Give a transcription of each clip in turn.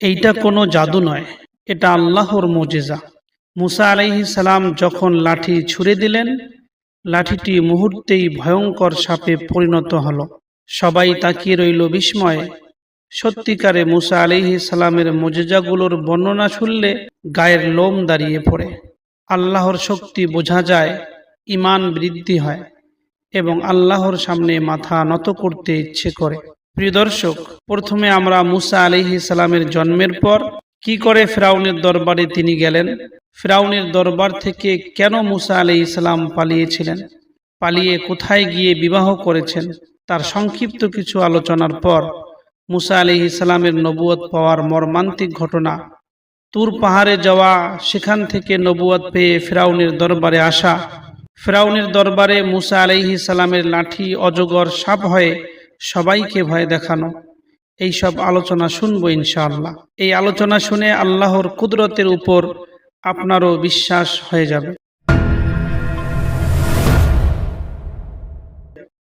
এইটা কোনো জাদু নয়। এটা আল্লাহর মোজেজা। মুসা আলাইহি সালাম যখন লাঠি ছুঁড়ে দিলেন লাঠিটি মুহূর্তেই ভয়ঙ্কর সাপে পরিণত হলো। সবাই তাকিয়ে রইল বিস্ময়ে। সত্যিকারে মুসা আলিহি সালামের মোজেজাগুলোর বর্ণনা শুনলে গায়ের লোম দাঁড়িয়ে পড়ে। আল্লাহর শক্তি বোঝা যায় ইমান বৃদ্ধি হয় এবং আল্লাহর সামনে মাথা নত করতে ইচ্ছে করে। প্রিয় দর্শক, প্রথমে আমরা মুসা আলিহি সালামের জন্মের পর কি করে ফেরাউনের দরবারে তিনি গেলেন? ফেরাউনের দরবার থেকে কেন মুসা আলি ইসলাম পালিয়েছিলেন? পালিয়ে কোথায় গিয়ে বিবাহ করেছেন? তার সংক্ষিপ্ত কিছু আলোচনার পর মুসা আলি ইসলামের নবুয়ত পাওয়ার মর্মান্তিক ঘটনা। তুর পাহাড়ে যাওয়া, সেখান থেকে নবুয়ত পেয়ে ফেরাউনের দরবারে আসা। ফেরাউনের দরবারে মুসা আলাইহি সালামের লাঠি, অজগর সাপ হয়ে সবাইকে ভয় দেখানো। এই সব আলোচনা শুনব ইনশাআল্লাহ। এই আলোচনা শুনে আল্লাহর কুদরতের উপর আপনারও বিশ্বাস হয়ে যাবে।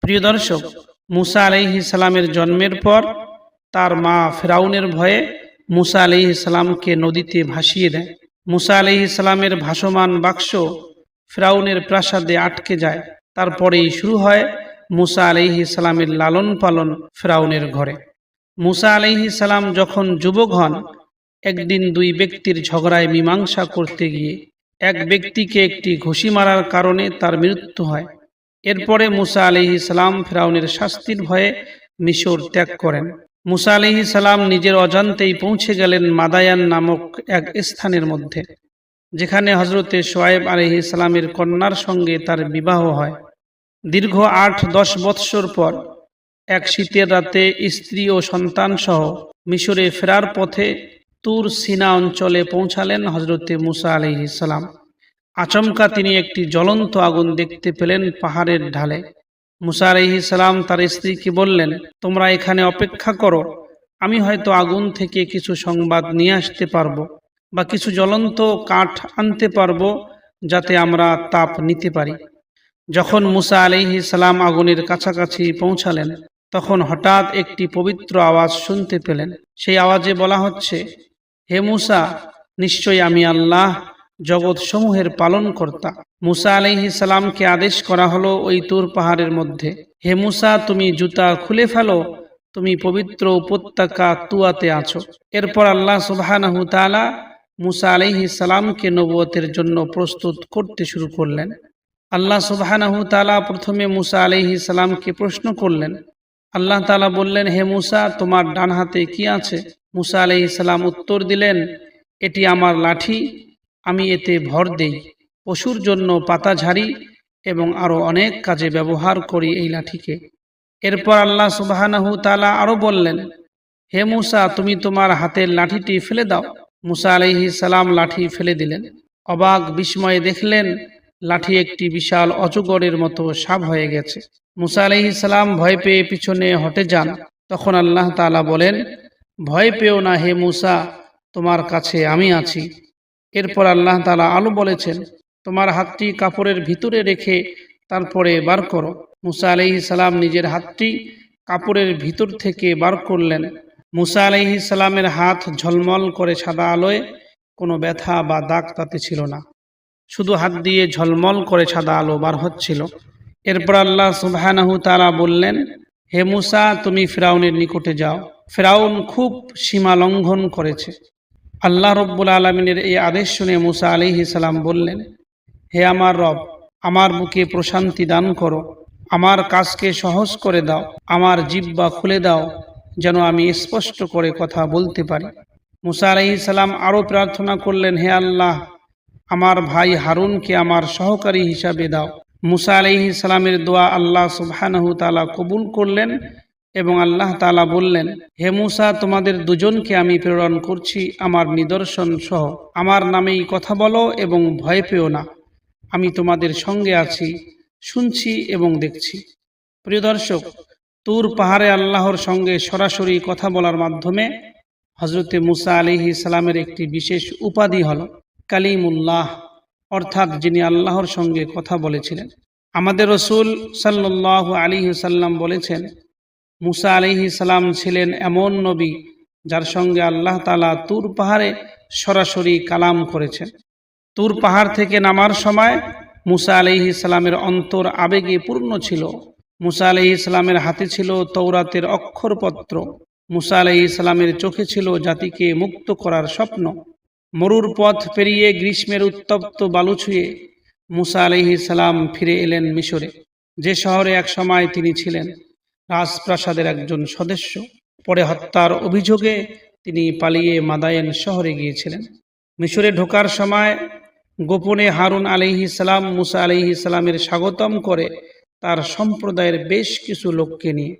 প্রিয় দর্শক, মুসা আলাইহি সালামের জন্মের পর তার মা ফেরাউনের ভয়ে মুসা আলাইহি সালামকে নদীতে ভাসিয়ে দেয়। মুসা আলাইহি সালামের ভাসমান বাক্স ফেরাউনের প্রাসাদে আটকে যায়। তারপরেই শুরু হয় মুসা আলাইহি সালামের লালন পালন ফেরাউনের ঘরে। মুসা আলাইহি সালাম যখন যুবক হন, একদিন দুই ব্যক্তির ঝগড়ায় মীমাংসা করতে গিয়ে এক ব্যক্তিকে একটি ঘুষি মারার কারণে তার মৃত্যু হয়। এরপরে মুসা আলিহি সালাম ফেরাউনের শাস্তির ভয়ে মিশর ত্যাগ করেন। মুসা আলিহি সালাম নিজের অজান্তেই পৌঁছে গেলেন মাদায়ান নামক এক স্থানের মধ্যে, যেখানে হজরতে সোয়েব আলহি সালামের কন্যার সঙ্গে তার বিবাহ হয়। দীর্ঘ আট, দশ বৎসর পর এক শীতের রাতে স্ত্রী ও সন্তান সহ মিশরে ফেরার পথে তুর সিনা অঞ্চলে পৌঁছালেন হজরতে মুসা আলহি সালাম। আচমকা তিনি একটি জ্বলন্ত আগুন দেখতে পেলেন পাহাড়ের ঢালে। মুসা আলহি সালাম তার স্ত্রীকে বললেন, তোমরা এখানে অপেক্ষা করো, আমি হয়তো আগুন থেকে কিছু সংবাদ নিয়ে আসতে পারব বা কিছু জ্বলন্ত কাঠ আনতে পারব যাতে আমরা তাপ নিতে পারি। যখন মুসা আলিহি সালাম আগুনের কাছাকাছি পৌঁছালেন, তখন হঠাৎ একটি পবিত্র আওয়াজ শুনতে পেলেন। সেই আওয়াজে বলা হচ্ছে, হে মুসা নিশ্চয়ই আমি আল্লাহ জগৎ সমূহের পালন কর্তা মুসা আলিহি সালামকে আদেশ করা হলো ওই তুর পাহাড়ের মধ্যে। হে মুসা, তুমি জুতা খুলে ফেলো, তুমি পবিত্র উপত্যকা তুয়াতে আছো। এরপর আল্লাহ সুবাহানাহু মুসা আলিহি সালামকে নবুয়তের জন্য প্রস্তুত করতে শুরু করলেন। আল্লাহ সুবাহানাহু তালা প্রথমে মুসা আলিহি সালামকে প্রশ্ন করলেন। আল্লাহ তালা বললেন, হে মুসা, তোমার ডান হাতে কি আছে? মুসা আলিহি সালাম উত্তর দিলেন, এটি আমার লাঠি, আমি এতে ভর দেই, পশুর জন্য পাতা ঝাড়ি এবং আরও অনেক কাজে ব্যবহার করি এই লাঠিকে। এরপর আল্লাহ সুবাহানাহু তালা আরও বললেন, হে মুসা, তুমি তোমার হাতের লাঠিটি ফেলে দাও। মুসা আলহি সালাম লাঠি ফেলে দিলেন। অবাক বিস্ময়ে দেখলেন লাঠি একটি বিশাল অজগরের মতো সাপ হয়ে গেছে। মুসা আলহি সালাম ভয় পেয়ে পিছনে হটে যান। তখন আল্লাহ তালা বলেন, ভয় পেও না হে মুসা, তোমার কাছে আমি আছি। এরপর আল্লাহ তালা আলো বলেছেন, তোমার হাতটি কাপড়ের ভিতরে রেখে তারপরে বার করো। মুসা আলহি সালাম নিজের হাতটি কাপড়ের ভিতর থেকে বার করলেন। মুসা আলহি সালামের হাত ঝলমল করে সাদা আলোয়, কোনো ব্যথা বা দাগ তাতে ছিল না। শুধু হাত দিয়ে ঝলমল করে সাদা আলো বার হচ্ছিল। এরপর আল্লাহ সুবাহানাহু তারা বললেন, হে মুসা, তুমি ফেরাউনের নিকটে যাও। ফেরাউন খুব সীমা লঙ্ঘন করেছে। আল্লাহ রব্বুল আলমিনের এই আদেশ শুনে মুসা আলিহি বললেন, হে আমার রব, আমার বুকে প্রশান্তি দান করো, আমার কাজকে সহজ করে দাও, আমার জিব্বা খুলে দাও, যেন আমি স্পষ্ট করে কথা বলতে পারি। মুসা আলহি সালাম আরও প্রার্থনা করলেন, হে আল্লাহ আমার ভাই হারুনকে আমার সহকারী হিসাবে দাও। মুসা আলহি সালামের দোয়া আল্লাহ সুবহানাহু তালা কবুল করলেন এবং আল্লাহ তালা বললেন, হে মুসা, তোমাদের দুজনকে আমি প্রেরণ করছি আমার নিদর্শন সহ। আমার নামেই কথা বলো এবং ভয় পেও না। আমি তোমাদের সঙ্গে আছি, শুনছি এবং দেখছি। প্রিয় দর্শক, তুর পাহাড়ে আল্লাহর সঙ্গে সরাসরি কথা বলার মাধ্যমে হজরতে মুসা আলিহি সালামের একটি বিশেষ উপাধি হল। কালিমুল্লাহ, অর্থাৎ যিনি আল্লাহর সঙ্গে কথা বলেছিলেন। আমাদের রসুল সাল্লাহ আলী সাল্লাম বলেছেন, মুসা আলিহি সালাম ছিলেন এমন নবী যার সঙ্গে আল্লাহ তালা তুর পাহাড়ে সরাসরি কালাম করেছেন। তুর পাহাড় থেকে নামার সময় মুসা আলহি ইসলামের অন্তর আবেগে পূর্ণ ছিল। মুসা আলহি ইসলামের হাতে ছিল তৌরাতের অক্ষরপত্র। মুসা আলহি ইসলামের চোখে ছিল জাতিকে মুক্ত করার স্বপ্ন। মরুর পথ পেরিয়ে গ্রীষ্মের উত্তপ্ত বালু ছুঁয়ে মুসা আলহি ইসলাম ফিরে এলেন মিশরে। যে শহরে এক সময় তিনি ছিলেন, রাজপ্রাসাদের একজন সদস্য। পরে হত্যার অভিযোগে তিনি পালিয়ে মাদায়েন শহরে গিয়েছিলেন। মিশরে ঢোকার সময় গোপনে হারুন আলিহি সালাম মুসা আলিহি সালামের স্বাগতম করে তার সম্প্রদায়ের বেশ কিছু লোককে নিয়ে।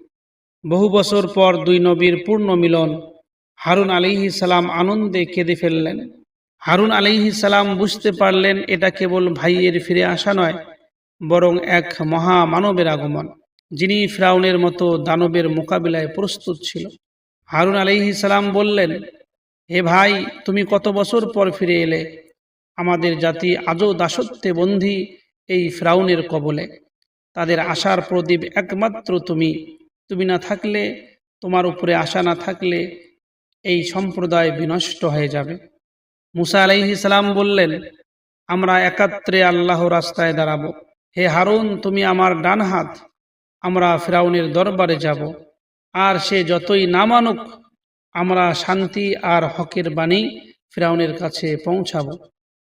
বহু বছর পর দুই নবীর পূর্ণ মিলন হারুন আলিহি সালাম আনন্দে কেঁদে ফেললেন। হারুন আলিহি সালাম বুঝতে পারলেন এটা কেবল ভাইয়ের ফিরে আসা নয়, বরং এক মহা মানবের আগমন, যিনি ফ্রাউনের মতো দানবের মোকাবিলায় প্রস্তুত ছিল। হারুন আলিহি সালাম বললেন, হে ভাই, তুমি কত বছর পর ফিরে এলে? আমাদের জাতি আজও দাসত্বে বন্দী এই ফ্রাউনের কবলে। তাদের আশার প্রদীপ একমাত্র তুমি। তুমি না থাকলে, তোমার উপরে আশা না থাকলে এই সম্প্রদায় বিনষ্ট হয়ে যাবে। মুসা আলাইহি সালাম বললেন, আমরা একাত্রে আল্লাহ রাস্তায় দাঁড়াবো। হে হারুন, তুমি আমার ডান হাত, আমরা ফেরাউনের দরবারে যাব। আর সে যতই না মানুক, আমরা শান্তি আর হকের বাণী ফেরাউনের কাছে পৌঁছাবো।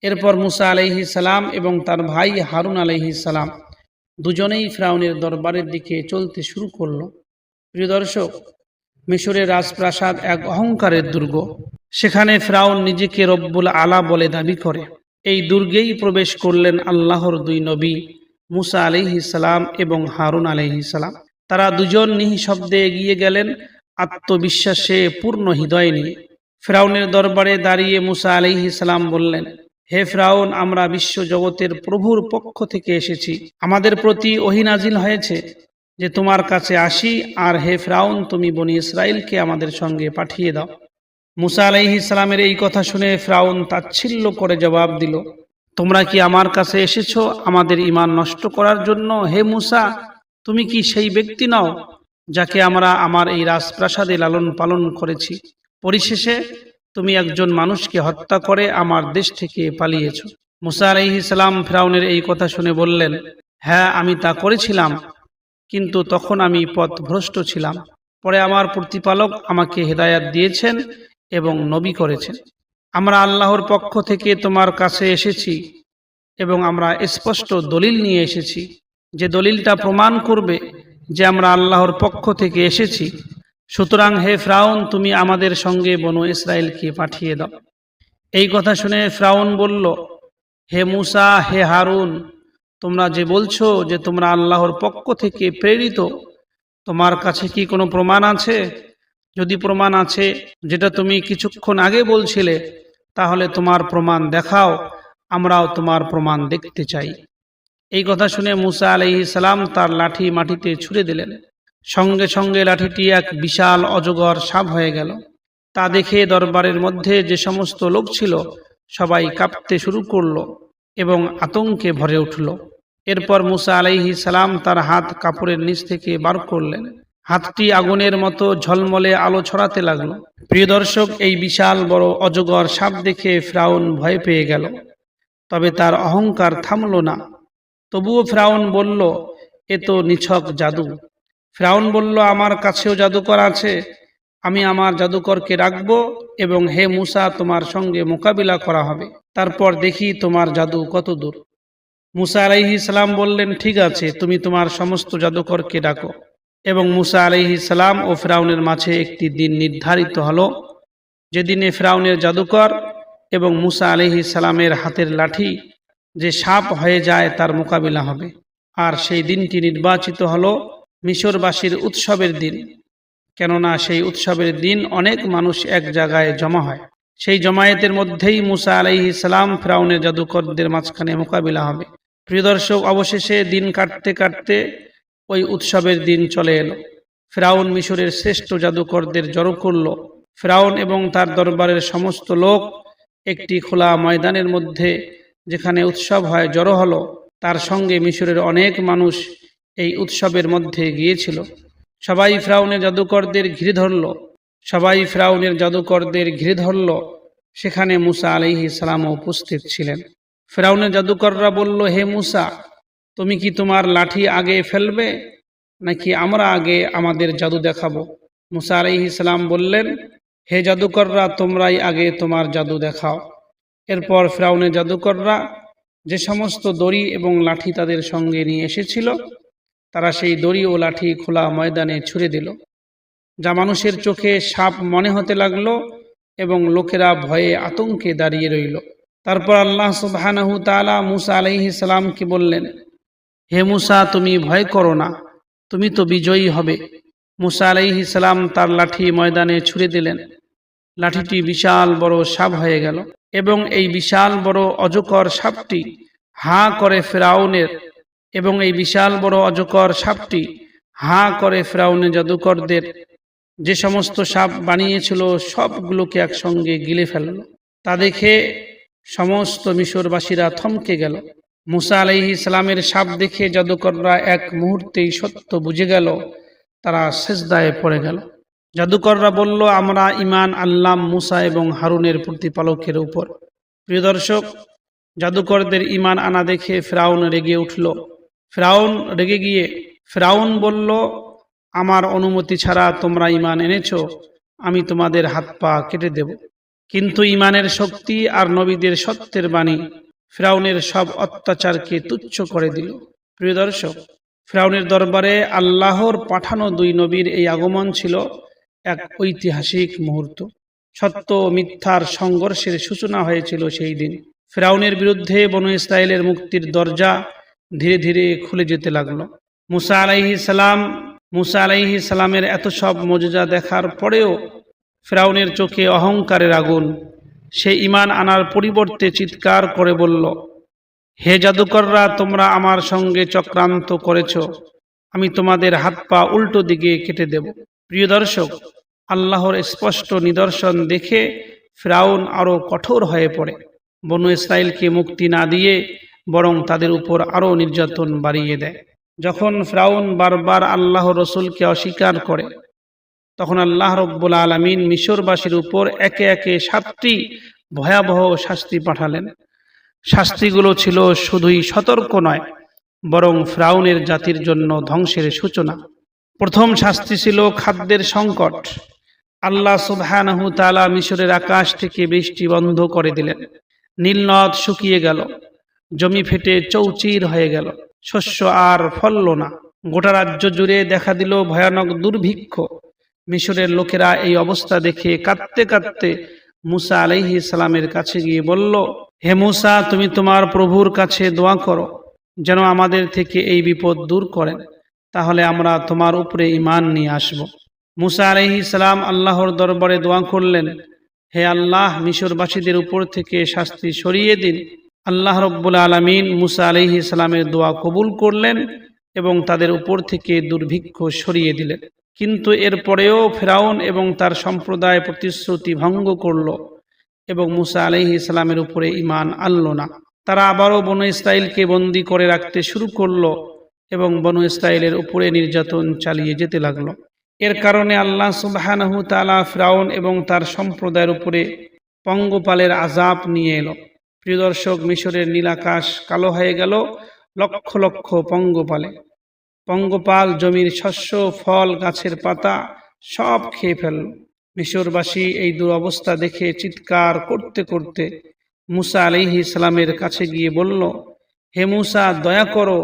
এরপর মুসা আলাইহি সালাম এবং তার ভাই হারুন আলাইহি সালাম দুজনেই ফ্রাউনের দরবারের দিকে চলতে শুরু করল। প্রিয় দর্শক, মিশরের রাজপ্রাসাদ এক অহংকারের দুর্গ। সেখানে ফ্রাউন নিজেকে রব্বুল আলা বলে দাবি করে। এই দুর্গেই প্রবেশ করলেন আল্লাহর দুই নবী, মুসা আলিহি সালাম এবং হারুন আলিহি সালাম। তারা দুজন নিঃশব্দে এগিয়ে গেলেন, আত্মবিশ্বাসে পূর্ণ হৃদয় নিয়ে। ফ্রাউনের দরবারে দাঁড়িয়ে মুসা আলিহি সালাম বললেন, হে ফ্রাউন, আমরা বিশ্ব জগতের প্রভুর পক্ষ থেকে এসেছি। আমাদের প্রতি ওহিনাজিল হয়েছে যে তোমার কাছে আসি, আর হে ফ্রাউন, তুমি বনি ইসরায়েলকে আমাদের সঙ্গে পাঠিয়ে দাও। মুসা আলাইহি ইসলামের এই কথা শুনে ফ্রাউন তাচ্ছিল্য করে জবাব দিল, তোমরা কি আমার কাছে এসেছ আমাদের ইমান নষ্ট করার জন্য? হে মুসা, তুমি কি সেই ব্যক্তি নও যাকে আমরা আমার এই রাজপ্রাসাদে লালন পালন করেছি? পরিশেষে তুমি একজন মানুষকে হত্যা করে আমার দেশ থেকে পালিয়েছ। মুসা আলাইহি ইসলাম ফ্রাউনের এই কথা শুনে বললেন হ্যাঁ আমি তা করেছিলাম, কিন্তু তখন আমি পথভ্রষ্ট ছিলাম। পরে আমার প্রতিপালক আমাকে হেদায়াত দিয়েছেন এবং নবী করেছেন। আমরা আল্লাহর পক্ষ থেকে তোমার কাছে এসেছি এবং আমরা স্পষ্ট দলিল নিয়ে এসেছি। যে দলিলটা প্রমাণ করবে যে আমরা আল্লাহর পক্ষ থেকে এসেছি। সুতরাং হে ফ্রাউন তুমি আমাদের সঙ্গে বনু ইসরায়েলকে পাঠিয়ে দাও। এই কথা শুনে ফ্রাউন বলল হে মুসা হে হারুন তোমরা যে বলছো যে তোমরা আল্লাহর পক্ষ থেকে প্রেরিত তোমার কাছে কি কোনো প্রমাণ আছে? যদি প্রমাণ আছে যেটা তুমি কিছুক্ষণ আগে বলছিলে, তাহলে তোমার প্রমাণ দেখাও, আমরাও তোমার প্রমাণ দেখতে চাই। এই কথা শুনে মুসা আলহি সালাম তার লাঠি মাটিতে ছুঁড়ে দিলেন। সঙ্গে সঙ্গে লাঠিটি এক বিশাল অজগর সাপ হয়ে গেল। তা দেখে দরবারের মধ্যে যে সমস্ত লোক ছিল, সবাই কাঁপতে শুরু করল এবং আতঙ্কে ভরে উঠল। এরপর মুসা আলাইহি সালাম তার হাত কাপড়ের নিচ থেকে বার করলেন। হাতটি আগুনের মতো ঝলমলে আলো ছড়াতে লাগল। প্রিয় দর্শক, এই বিশাল বড় অজগর সাপ দেখে ফ্রাউন ভয় পেয়ে গেল। তবে তার অহংকার থামল না। তবুও ফ্রাউন বলল, এ তো নিছক জাদু। ফ্রাউন বলল, আমার কাছেও জাদুকর আছে। আমি আমার জাদুকরকে রাখব এবং হে মুসা, তোমার সঙ্গে মোকাবিলা করা হবে। তারপর দেখি তোমার জাদু কত দূর। মুসা আলাইহি সালাম বললেন, ঠিক আছে, তুমি তোমার সমস্ত জাদুকরকে ডাকো। এবং মুসা আলাইহি সালাম ও ফেরাউনের মাঝে একটি দিন নির্ধারিত হলো, যেদিনে ফেরাউনের জাদুকর এবং মুসা আলাইহি সালামের হাতের লাঠি যে সাপ হয়ে যায় তার মোকাবিলা হবে। আর সেই দিনটি নির্বাচিত হলো মিশরবাসীর উৎসবের দিন, কেননা সেই উৎসবের দিন অনেক মানুষ এক জায়গায় জমা হয়। সেই জমায়েতের মধ্যেই মুসা আলাইহি সালাম ফ্রাউনের জাদুকরদের মাঝখানে মোকাবিলা হবে। প্রিয় দর্শক, অবশেষে দিন কাটতে কাটতে ওই উৎসবের দিন চলে এলো। ফ্রাউন মিশরের শ্রেষ্ঠ জাদুকরদের জড়ো করল। ফ্রাউন এবং তার দরবারের সমস্ত লোক একটি খোলা ময়দানের মধ্যে যেখানে উৎসব হয় জড়ো হলো, তার সঙ্গে মিশরের অনেক মানুষ এই উৎসবের মধ্যে গিয়েছিল। সবাই ফ্রাউনের জাদুকরদের ঘিরে ধরল। সবাই ফ্রাউনের জাদুকরদের ঘিরে ধরল। সেখানে মুসা সালাম উপস্থিত ছিলেন। ফেরাউনের জাদুকররা বলল, হে মুসা তুমি কি তোমার লাঠি আগে ফেলবে, নাকি আমরা আগে আমাদের জাদু দেখাবো? মুসা আলাইহি সালাম বললেন, হে জাদুকররা, তোমরাই আগে তোমার জাদু দেখাও। এরপর ফেরাউনের জাদুকররা যে সমস্ত দড়ি এবং লাঠি তাদের সঙ্গে নিয়ে এসেছিল, তারা সেই দড়ি ও লাঠি খোলা ময়দানে ছুড়ে দিল। যা মানুষের চোখে সাপ মনে হতে লাগল এবং লোকেরা ভয়ে আতঙ্কে দাঁড়িয়ে রইল। তারপর আল্লাহ সুবহানাহু তাআলা মুসা আলাইহি সালামকে বললেন হে মুসা, তুমি ভয় করো না। তুমি তো বিজয়ী হবে। মুসা আলাইহি সালাম তার লাঠি ময়দানে ছুড়ে দিলেন। লাঠিটি বিশাল বড় সাপ হয়ে গেল এবং এই বিশাল বড় অজকর সাপটি হা করে ফেরাউনের এবং এই বিশাল বড় অজকর সাপটি হা করে ফেরাউনের জাদুকরদের যে সমস্ত সাপ বানিয়েছিল, সবগুলোকে একসঙ্গে গিলে ফেলল। তা দেখে সমস্ত মিশরবাসীরা থমকে গেল। মুসা আলাইহি ইসলামের সাপ দেখে জাদুকররা এক মুহূর্তেই সত্য বুঝে গেল, তারা সেজদায় পড়ে গেল। জাদুকররা বলল, আমরা ইমান আল্লাম মুসা এবং হারুনের প্রতিপালকের উপর। প্রিয় দর্শক, জাদুকরদের ইমান আনা দেখে ফেরাউন রেগে উঠল। ফেরাউন রেগে গিয়ে, ফেরাউন বলল, আমার অনুমতি ছাড়া তোমরা ইমান এনেছ, আমি তোমাদের হাত পা কেটে দেব। কিন্তু ইমানের শক্তি আর নবীদের সত্যের বাণী ফেরাউনের সব অত্যাচারকে তুচ্ছ করে দিল। প্রিয় দর্শক, ফেরাউনের দরবারে আল্লাহর পাঠানো দুই নবীর এই আগমন ছিল এক ঐতিহাসিক মুহূর্ত। সত্য মিথ্যার সংঘর্ষের সূচনা হয়েছিল সেই দিন। ফ্রাউনের বিরুদ্ধে বনু ইসরায়েলের মুক্তির দরজা ধীরে ধীরে খুলে যেতে লাগল। মুসা আলাইহি সালাম, মুসা আলাইহি সালামের এত সব মজুজা দেখার পরেও ফেরাউনের চোখে অহংকারের আগুন সে ইমান আনার পরিবর্তে চিৎকার করে বলল, হে জাদুকররা, তোমরা আমার সঙ্গে চক্রান্ত করেছ। আমি তোমাদের হাত পা উল্টো দিকে কেটে দেব। প্রিয় দর্শক, আল্লাহর স্পষ্ট নিদর্শন দেখে ফ্রাউন আরও কঠোর হয়ে পড়ে। বনু ইসরায়েলকে মুক্তি না দিয়ে বরং তাদের উপর আরও নির্যাতন বাড়িয়ে দেয়। যখন ফ্রাউন বারবার আল্লাহ রসুলকে অস্বীকার করে তখন আল্লাহ রব্বুল আলমিন মিশরবাসীর উপর একে একে সাতটি ভয়াবহ শাস্তি পাঠালেন। শাস্তিগুলো ছিল শুধুই সতর্ক নয়, বরং ফ্রাউনের জাতির জন্য ধ্বংসের সূচনা। প্রথম শাস্তি ছিল খাদ্যের সংকট। আল্লাহ সুবহানাহু তাআলা মিশরের আকাশ থেকে বৃষ্টি বন্ধ করে দিলেন। নীলনদ শুকিয়ে গেল। জমি ফেটে চৌচির হয়ে গেল। শস্য আর ফলল না। গোটা রাজ্য জুড়ে দেখা দিল ভয়ানক দুর্ভিক্ষ। মিশরের লোকেরা এই অবস্থা দেখে কাঁদতে কাঁদতে মুসা আলাইহি সালামের কাছে গিয়ে বলল, হে মুসা, তুমি তোমার প্রভুর কাছে দোয়া করো, যেন আমাদের থেকে এই বিপদ দূর করেন। তাহলে আমরা তোমার উপরে ইমান নিয়ে আসব। মুসা আলাইহি সালাম আল্লাহর দরবারে দোয়া করলেন, হে আল্লাহ, মিশরবাসীদের উপর থেকে শাস্তি সরিয়ে দিন। আল্লাহ রব্বুল আলমিন মুসা আলহি সালামের দোয়া কবুল করলেন এবং তাদের উপর থেকে দুর্ভিক্ষ সরিয়ে দিলেন। কিন্তু এরপরেও ফেরাউন এবং তার সম্প্রদায় প্রতিশ্রুতি ভঙ্গ করল এবং মুসা আলহি ইসলামের উপরে ইমান আনল না। তারা আবারও বনু ইসরায়েলকে বন্দি করে রাখতে শুরু করল এবং বনু ইসরায়েলের উপরে নির্যাতন চালিয়ে যেতে লাগল। এর কারণে আল্লাহ সুবাহানহু তালা ফ্রাউন এবং তার সম্প্রদায়ের উপরে পঙ্গপালের আজাব নিয়ে এলো। প্রিয় দর্শক, মিশরের নীলাকাশ কালো হয়ে গেল লক্ষ লক্ষ পঙ্গপালে। পঙ্গপাল জমির শস্য, ফল, গাছের পাতা সব খেয়ে ফেলল মিশরবাসী এই দুরবস্থা দেখে চিৎকার করতে করতে মুসা আলিহি ইসলামের কাছে গিয়ে বলল, হে মুসা, দয়া করো।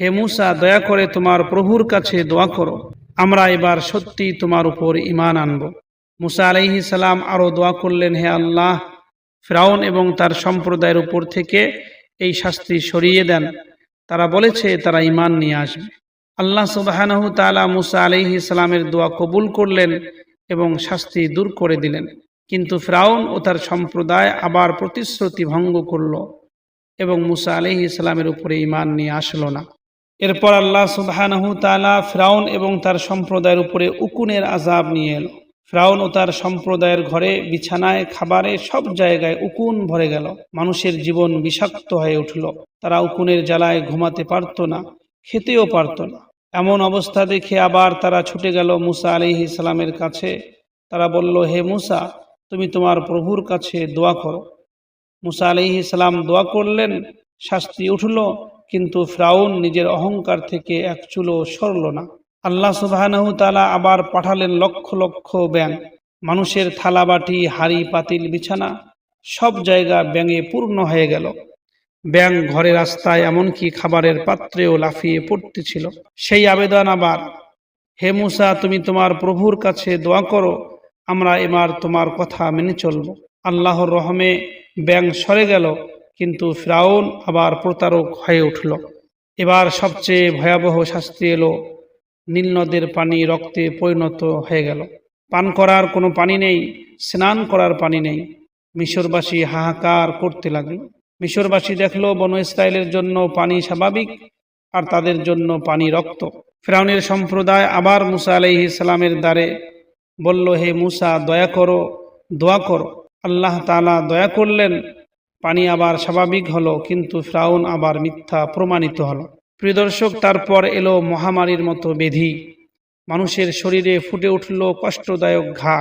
হে মুসা, দয়া করে তোমার প্রভুর কাছে দোয়া করো। আমরা এবার সত্যি তোমার উপর ইমান আনব। মুসা আলাইহি সালাম আরও দোয়া করলেন, হে আল্লাহ, ফ্রাউন এবং তার সম্প্রদায়ের উপর থেকে এই শাস্তি সরিয়ে দেন। তারা বলেছে, তারা ইমান নিয়ে আসবে। আল্লাহ সুবাহানহু তালা মুসা আলাইহি সালামের দোয়া কবুল করলেন এবং শাস্তি দূর করে দিলেন। কিন্তু ফ্রাউন ও তার সম্প্রদায় আবার প্রতিশ্রুতি ভঙ্গ করল এবং মুসা আলহি ইসলামের উপরে ইমান নিয়ে আসলো না। এরপর আল্লাহ সুবাহানহু তালা ফ্রাউন এবং তার সম্প্রদায়ের উপরে উকুনের আজাব নিয়ে এলো। ফ্রাউন ও তার সম্প্রদায়ের ঘরে বিছানায়, খাবারে সব জায়গায় উকুন ভরে গেল। মানুষের জীবন বিষাক্ত হয়ে উঠল। তারা উকুনের জ্বালায় ঘুমাতে পারত না, খেতেও পারত না। এমন অবস্থা দেখে আবার তারা ছুটে গেল মুসা আলি ইসলামের কাছে। তারা বলল, হে মুসা, তুমি তোমার প্রভুর কাছে দোয়া করো। মুসা আলাইহি সালাম দোয়া করলেন, শাস্তি উঠল, কিন্তু ফ্রাউন নিজের অহংকার থেকে এক চুলো সরল না। আল্লাহ সুবাহানাহু তালা আবার পাঠালেন লক্ষ লক্ষ ব্যাং মানুষের থালাবাটি হাড়ি, পাতিল, বিছানা, সব জায়গা ব্যাঙে পূর্ণ হয়ে গেল। ব্যাং ঘরে রাস্তায় এমনকি খাবারের পাত্রেও লাফিয়ে পড়তেছিল। সেই আবেদন আবার, হে মুসা, তুমি তোমার প্রভুর কাছে দোয়া করো, আমরা এবার তোমার কথা মেনে চলব। আল্লাহর রহমে ব্যাং সরে গেল, কিন্তু ফ্রাউন আবার প্রতারক হয়ে উঠল। এবার সবচেয়ে ভয়াবহ শাস্তি এলো, নীল নদের পানি রক্তে পরিণত হয়ে গেল। পান করার কোনো পানি নেই, স্নান করার পানি নেই। মিশরবাসী হাহাকার করতে লাগল। মিশরবাসী দেখল বন ইসরায়েলের জন্য পানি স্বাভাবিক আর তাদের জন্য পানি রক্ত। ফেরাউনের সম্প্রদায় আবার মুসা আলাইহি ইসলামের দ্বারে বলল, হে মুসা, দয়া করো, দোয়া করো। আল্লাহ তাআলা দয়া করলেন, পানি আবার স্বাভাবিক হলো, কিন্তু ফ্রাউন আবার মিথ্যা প্রমাণিত হলো। প্রিয় দর্শক, তারপর এলো মহামারীর মতো বেধি। মানুষের শরীরে ফুটে উঠল কষ্টদায়ক ঘা।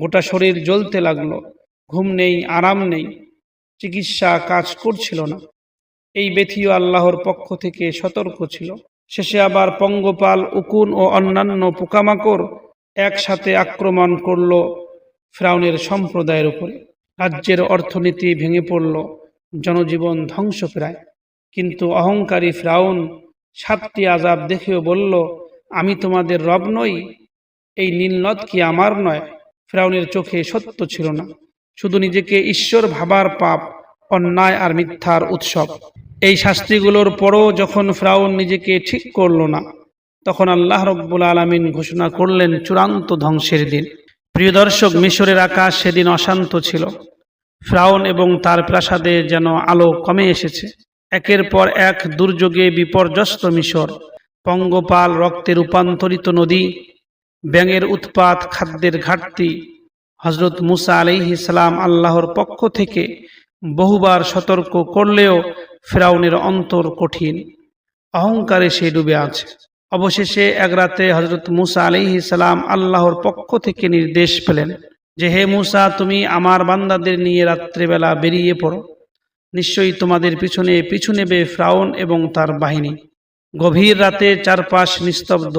গোটা শরীর জ্বলতে লাগল। ঘুম নেই, আরাম নেই। চিকিৎসা কাজ করছিল না। এই ব্যথিও আল্লাহর পক্ষ থেকে সতর্ক ছিল। শেষে আবার পঙ্গপাল, উকুন ও অন্যান্য পোকামাকড় একসাথে আক্রমণ করল ফ্রাউনের সম্প্রদায়ের উপরে। রাজ্যের অর্থনীতি ভেঙে পড়ল, জনজীবন ধ্বংস প্রায়। কিন্তু অহংকারী ফ্রাউন সাতটি আজাব দেখেও বলল, আমি তোমাদের রব নই, এই নীলনদ কি আমার নয়? ফ্রাউনের চোখে সত্য ছিল না। শুধু নিজেকে ঈশ্বর ভাবার পাপ, অন্যায় আর মিথ্যার উৎসব। এই শাস্তিগুলোর পরও যখন ফ্রাউন নিজেকে ঠিক করল না, তখন আল্লাহ রব্বুল আলমিন ঘোষণা করলেন চূড়ান্ত ধ্বংসের দিন। প্রিয় দর্শক, মিশরের আকাশ সেদিন অশান্ত ছিল। ফ্রাউন এবং তার প্রাসাদে যেন আলো কমে এসেছে। একের পর এক দুর্যোগে বিপর্যস্ত মিশর। পঙ্গপাল রক্তে রূপান্তরিত নদী, ব্যাঙের উৎপাত, খাদ্যের ঘাটতি হজরত মুসা আলিহি সালাম আল্লাহর পক্ষ থেকে বহুবার সতর্ক করলেও ফেরাউনের অন্তর কঠিন। অহংকারে সে ডুবে আছে। অবশেষে এক রাতে হজরত মুসা আলিহি সালাম আল্লাহর পক্ষ থেকে নির্দেশ পেলেন যে, হে মুসা, তুমি আমার বান্দাদের নিয়ে রাত্রেবেলা বেরিয়ে পড়ো। নিশ্চয়ই তোমাদের পিছনে পিছু নেবে ফ্রাউন এবং তার বাহিনী। গভীর রাতে চারপাশ নিস্তব্ধ।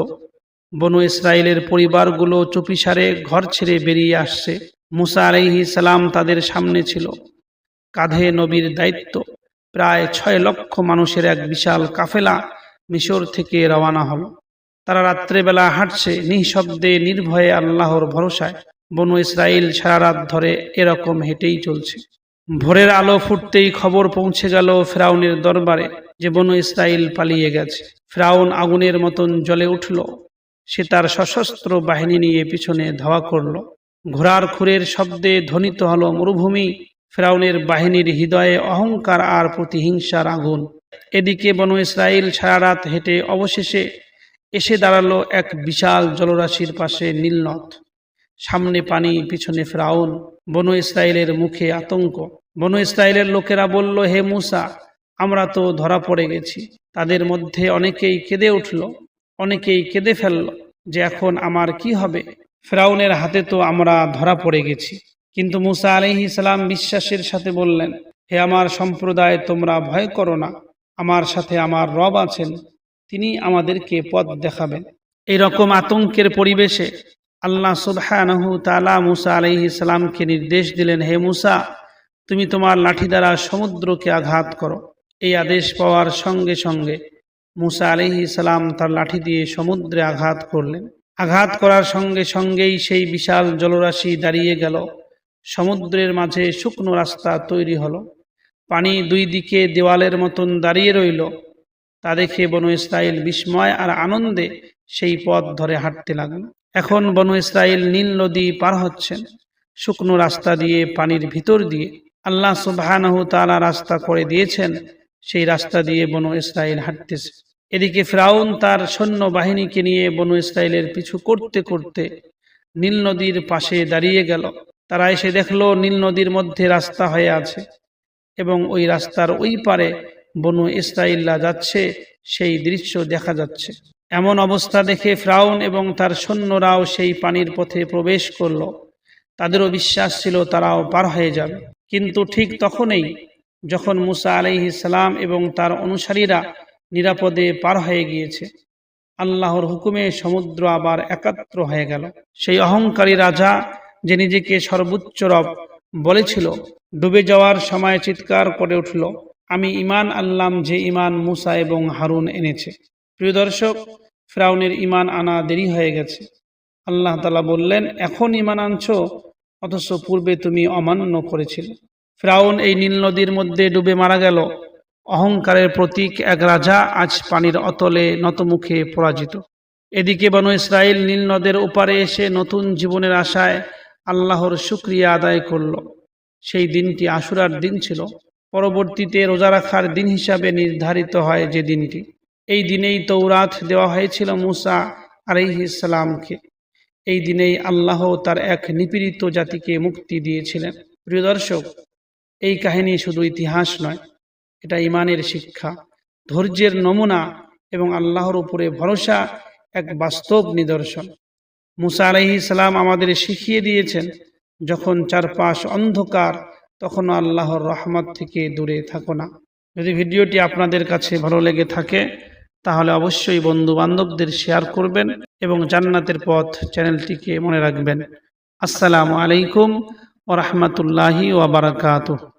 বনু ইসরায়েলের পরিবারগুলো চুপিসারে ঘর ছেড়ে বেরিয়ে আসছে। মুসা আলাইহি সালাম তাদের সামনে ছিল। কাঁধে নবীর দায়িত্ব। প্রায় ছয় লক্ষ মানুষের এক বিশাল কাফেলা মিশর থেকে রওয়ানা হলো। তারা রাত্রেবেলা হাঁটছে নিঃশব্দে নির্ভয়ে আল্লাহর ভরসায়। বনু ইসরায়েল সারা রাত ধরে এরকম হেঁটেই চলছে। ভোরের আলো ফুটতেই খবর পৌঁছে গেল ফেরাউনের দরবারে যে বনু ইসরায়েল পালিয়ে গেছে। ফেরাউন আগুনের মতন জ্বলে উঠল। সে তার সশস্ত্র বাহিনী নিয়ে পিছনে ধাওয়া করল। ঘোড়ার খুরের শব্দে ধ্বনিত হলো, মরুভূমি, ফেরাউনের বাহিনীর হৃদয়ে অহংকার আর প্রতিহিংসার আগুন। এদিকে বনু ইসরায়েল সারা রাত হেঁটে অবশেষে এসে দাঁড়াল এক বিশাল জলরাশির পাশে নীলনদ সামনে পানি, পিছনে ফ্রাউন। বনু ইসরায়েলের মুখে আতঙ্ক। বনু ইসরায়েলের লোকেরা বলল, হে মুসা, আমরা তো ধরা পড়ে গেছি। তাদের মধ্যে অনেকেই কেঁদে উঠল। অনেকেই কেঁদে ফেলল যে এখন আমার কি হবে? ফেরাউনের হাতে তো আমরা ধরা পড়ে গেছি। কিন্তু মুসা আলহি সালাম বিশ্বাসের সাথে বললেন, হে আমার সম্প্রদায়, তোমরা ভয় করো না। আমার সাথে আমার রব আছেন। তিনি আমাদেরকে পথ দেখাবেন। এইরকম আতঙ্কের পরিবেশে আল্লাহ সুবহানাহু তালা মুসা আলহি সালামকে নির্দেশ দিলেন, হে মুসা, তুমি তোমার লাঠি দ্বারা সমুদ্রকে আঘাত করো। এই আদেশ পাওয়ার সঙ্গে সঙ্গে মুসা আলহি সালাম তার লাঠি দিয়ে সমুদ্রে আঘাত করলেন। আঘাত করার সঙ্গে সঙ্গেই সেই বিশাল জলরাশি দাঁড়িয়ে গেল। সমুদ্রের মাঝে শুকনো রাস্তা তৈরি হলো। পানি দুই দিকে দেওয়ালের মতন দাঁড়িয়ে রইল। তা দেখে বনু ইসরায়েল বিস্ময় আর আনন্দে সেই পথ ধরে হাঁটতে লাগল। এখন বনু ইসরায়েল নীল নদী পার হচ্ছেন। শুকনো রাস্তা দিয়ে পানির ভিতর দিয়ে আল্লাহ সুবাহানহু তালা রাস্তা করে দিয়েছেন। সেই রাস্তা দিয়ে বনু ইসরায়েল হাঁটতেছে। এদিকে ফ্রাউন তার সৈন্য বাহিনীকে নিয়ে বনু ইসরায়েলের পিছু করতে করতে নীল নদীর পাশে দাঁড়িয়ে গেল। তারা এসে দেখল নীল নদীর মধ্যে রাস্তা হয়ে আছে এবং ওই রাস্তার ওই পারে বনু ইসরায়েল্লা যাচ্ছে, সেই দৃশ্য দেখা যাচ্ছে। এমন অবস্থা দেখে ফ্রাউন এবং তার সৈন্যরাও সেই পানির পথে প্রবেশ করল। তাদেরও বিশ্বাস ছিল তারাও পার হয়ে যাবে। কিন্তু ঠিক তখনই যখন মুসা আলাইহি সালাম এবং তার অনুসারীরা নিরাপদে পার হয়ে গিয়েছে, আল্লাহর হুকুমে সমুদ্র আবার একাত্র হয়ে গেল। সেই অহংকারী রাজা যে নিজেকে সর্বোচ্চ রব বলেছিল, ডুবে যাওয়ার সময় চিৎকার করে উঠল, আমি ইমান আনলাম যে ইমান মুসা এবং হারুন এনেছে। প্রিয় দর্শক, ফ্রাউনের ইমান আনা দেরি হয়ে গেছে। আল্লাহ তালা বললেন, এখন ইমান আনছো, অথচ পূর্বে তুমি অমান্য করেছিলে। ফ্রাউন এই নীল নদীর মধ্যে ডুবে মারা গেল। অহংকারের প্রতীক এক রাজা আজ পানির অতলে নতমুখে পরাজিত। এদিকে বনু ইসরায়েল নীল নদের ওপারে এসে নতুন জীবনের আশায় আল্লাহর শুক্রিয়া আদায় করল। সেই দিনটি আশুরার দিন ছিল। পরবর্তীতে রোজা রাখার দিন হিসাবে নির্ধারিত হয় যে দিনটি। এই দিনেই তৌরাত দেওয়া হয়েছিল মুসা আলাইহিসালামকে এই দিনেই আল্লাহ তার এক নিপীড়িত জাতিকে মুক্তি দিয়েছিলেন। প্রিয় দর্শক এই কাহিনী শুধু ইতিহাস নয়, এটা ইমানের শিক্ষা, ধৈর্যের নমুনা এবং আল্লাহর উপরে ভরসা এক বাস্তব নিদর্শন। মুসা আলাইহি সালাম আমাদের শিখিয়ে দিয়েছেন, যখন চারপাশ অন্ধকার তখন আল্লাহর রহমত থেকে দূরে থাকো না। যদি ভিডিওটি আপনাদের কাছে ভালো লেগে থাকে, তাহলে অবশ্যই বন্ধু বান্ধবদের শেয়ার করবেন এবং জান্নাতের পথ চ্যানেলটিকে মনে রাখবেন। আসসালামু আলাইকুম ورحمة الله وبركاته.